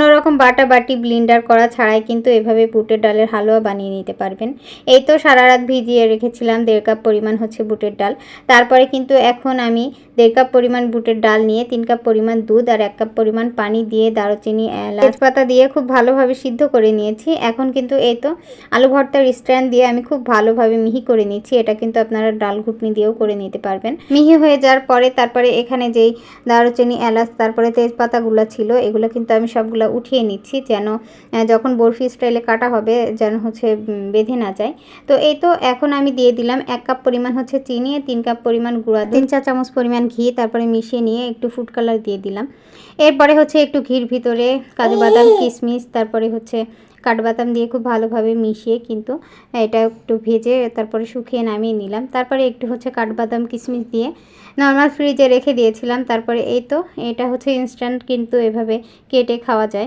কোনো রকম বাটা বাটি ব্লিন্ডার করা ছাড়াই কিন্তু এভাবে বুটের ডালের হালুয়া বানিয়ে নিতে পারবেন। এই তো সারা রাত ভিজিয়ে রেখেছিলাম, দেড় কাপ পরিমাণ হচ্ছে বুটের ডাল। তারপরে কিন্তু এখন আমি দেড় কাপ পরিমাণ বুটের ডাল নিয়ে তিন কাপ পরিমাণ দুধ আর এক কাপ পরিমাণ পানি দিয়ে দারুচিনি, এলাচ তেজপাতা দিয়ে খুব ভালোভাবে সিদ্ধ করে নিয়েছি। এখন কিন্তু এই তো আলু ভর্তার স্ট্যান্ড দিয়ে আমি খুব ভালোভাবে মিহি করে নিচ্ছি। এটা কিন্তু আপনারা ডাল ঘুটনি দিয়েও করে নিতে পারবেন। মিহি হয়ে যাওয়ার পরে তারপরে এখানে যেই দারুচিনি, এলাচ, তারপরে তেজপাতাগুলো ছিল, এগুলো কিন্তু আমি সবগুলো উঠিয়ে নিচ্ছি যেন যখন বরফি স্টাইলে কাটা হবে যেন হচ্ছে বেঁধে না যায়। তো এই তো এখন আমি দিয়ে দিলাম এক কাপ পরিমাণ হচ্ছে চিনি তিন কাপ পরিমাণ গুঁড়া তিন চা চামচ পরিমাণ ঘি তারপরে মিশিয়ে নিয়ে একটু ফুড কালার দিয়ে দিলাম। এরপরে হচ্ছে একটু ঘির ভিতরে কাজু বাদাম কিশমিশ তারপরে হচ্ছে কাঠবাদাম দিয়ে খুব ভালোভাবে মিশিয়ে কিন্তু এটা একটু ভেজে তারপরে শুকিয়ে নামিয়ে নিলাম। তারপরে একটু হচ্ছে কাঠবাদাম কিশমিশ দিয়ে নর্মাল ফ্রিজে রেখে দিয়েছিলাম। তারপরে এই তো, এটা হচ্ছে ইনস্ট্যান্ট কিন্তু এভাবে কেটে খাওয়া যায়।